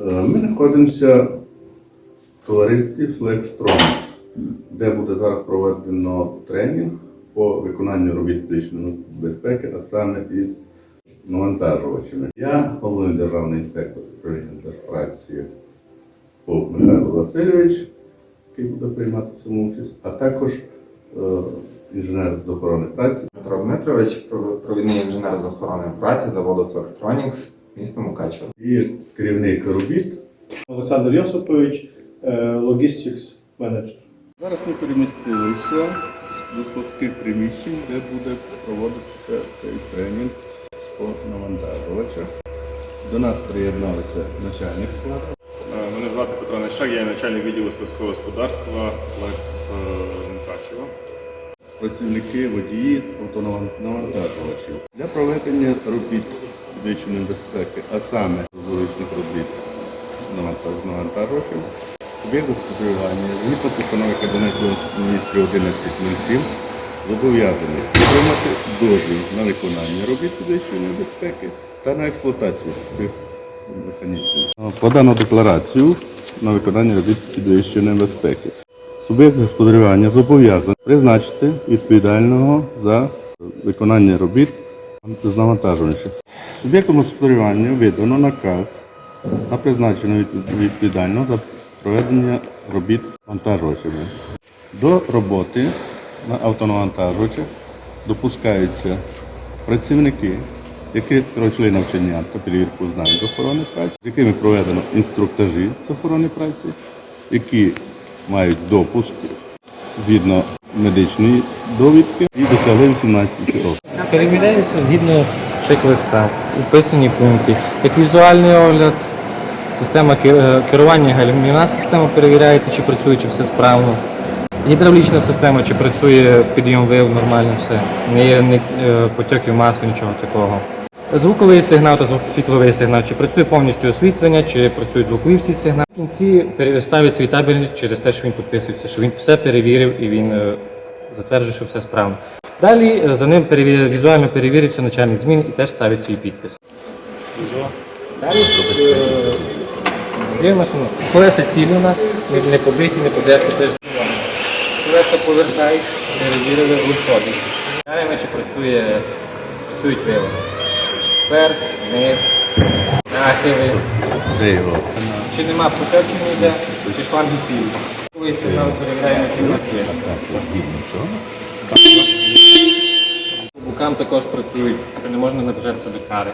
Е, Ми знаходимося в товаристві Flextronics, де буде зараз проведено тренінг по виконанню робіт фізичної безпеки, а саме із навантажувачами. Я головний державний інспектор управління держпраці Поп Михайло Васильович, який буде приймати в цьому участь, а також е, інженер з охорони праці Дмитро Дмитрович, провідний інженер з охорони праці заводу Flextronics, місто Мукачево. і керівник робіт Олександр Йосипович, е, логістикс менеджер. Зараз ми перемістилися до складських приміщень, де буде проводитися цей тренінг по навантажувачах. До нас приєдналися начальник складу. Е, Мене звати Петро Нещак, я начальник відділу сільського господарства Лекс е, Мукачево. працівники, водії автонавантажувачів. Для проведення робіт фізичної безпеки, а саме вуличних робіт з навантажувачів, суб'єкт господарювання згідно постанови Кабінету міністрів 1107 зобов'язаний отримати дозвіл на виконання робіт фізичної безпеки та на експлуатацію цих механізмів. Подано декларацію на виконання робіт підвищеної безпеки. Суб'єкт господарювання зобов'язаний призначити відповідального за виконання робіт з навантажувачів. Суб'єктом господарювання видано наказ на призначення відповідального за проведення робіт вантажувачами. До роботи на автонавантажувачах допускаються працівники, які пройшли навчання та перевірку знань з охорони праці, з якими проведено інструктажі з охорони праці, які мають допуск згідно медичної довідки і досягли 18 років. Перевіряється згідно чек-листа, вписані пункти, як візуальний огляд, система е, керування гальмівна система перевіряється, чи працює, чи все справно. Гідравлічна система, чи працює підйом вил нормально все. Не є не, е, потьоків масла, нічого такого. Звуковий сигнал та світловий сигнал, чи працює повністю освітлення, чи працюють звукові всі сигнали. В кінці ставить свій табельник через те, що він підписується, що він все перевірив і він е, затверджує, що все справно. Далі е, за ним перевір- візуально перевіриться начальник змін і теж ставить свій підпис. Далі е, дивимося, ну, колеса цілі у нас, не, побиті, не подерті теж. Колеса повертай, перевірили виходить. Далі чи працює, працюють вили. Вверх, вниз, нахили. Чи нема протеків ніде, чи шланги цілі. Коли сигнал чи працює. Бокам також працюють, що не можна наближатися до кари.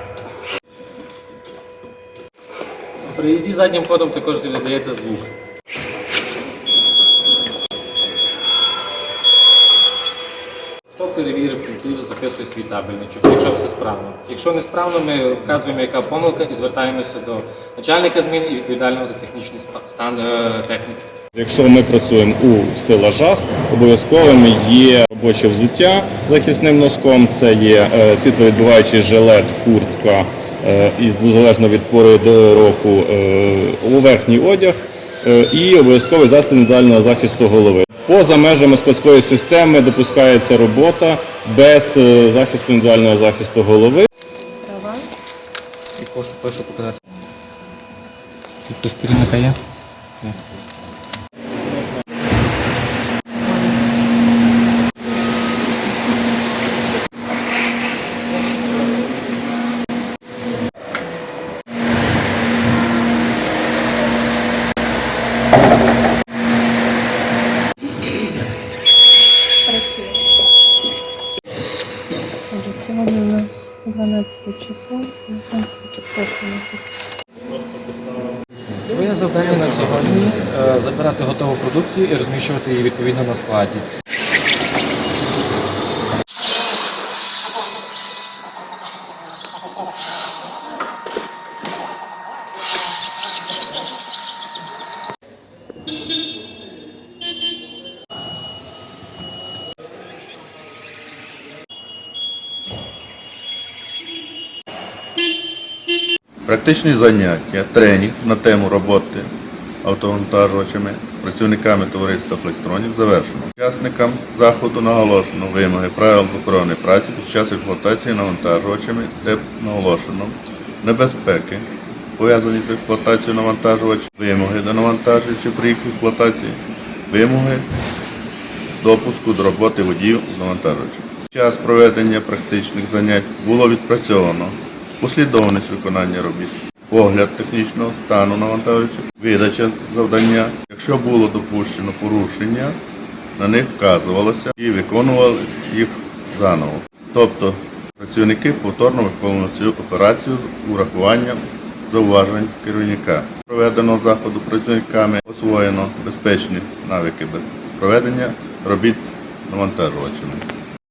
При їзді заднім ходом також видається звук. Хто перевірив в кінці, записує свій табельний час, якщо все справно. Якщо не справно, ми вказуємо, яка помилка, і звертаємося до начальника змін і відповідального за технічний стан е, техніки. Якщо ми працюємо у стелажах, обов'язковим є робоче взуття захисним носком, це є е, світловідбиваючий жилет, куртка е, і залежно від пори до року е, верхній одяг і обов'язковий засіб індивідуального захисту голови. Поза межами складської системи допускається робота без захисту індивідуального захисту голови. Права. І прошу, прошу показати. Керівника є? Є. Працює. Отже, Сьогодні у нас 12 число, і, в принципі, підписано. Твоє завдання на сьогодні е, забирати готову продукцію і розміщувати її відповідно на складі. Практичні заняття, тренінг на тему роботи автовантажувачами з працівниками товариства Флекстронів завершено. Учасникам заходу наголошено вимоги правил охорони праці під час експлуатації навантажувачами, де наголошено небезпеки пов'язані з експлуатацією навантажувачів, вимоги до навантажувачів при їх експлуатації, вимоги допуску до роботи водіїв з навантажувачів. Час проведення практичних занять було відпрацьовано, послідовність виконання робіт, огляд технічного стану навантажувачів, видача завдання. Якщо було допущено порушення, на них вказувалося і виконували їх заново. Тобто працівники повторно виконували цю операцію з урахуванням зауважень керівника. Проведеного заходу працівниками освоєно безпечні навики проведення робіт навантажувачами.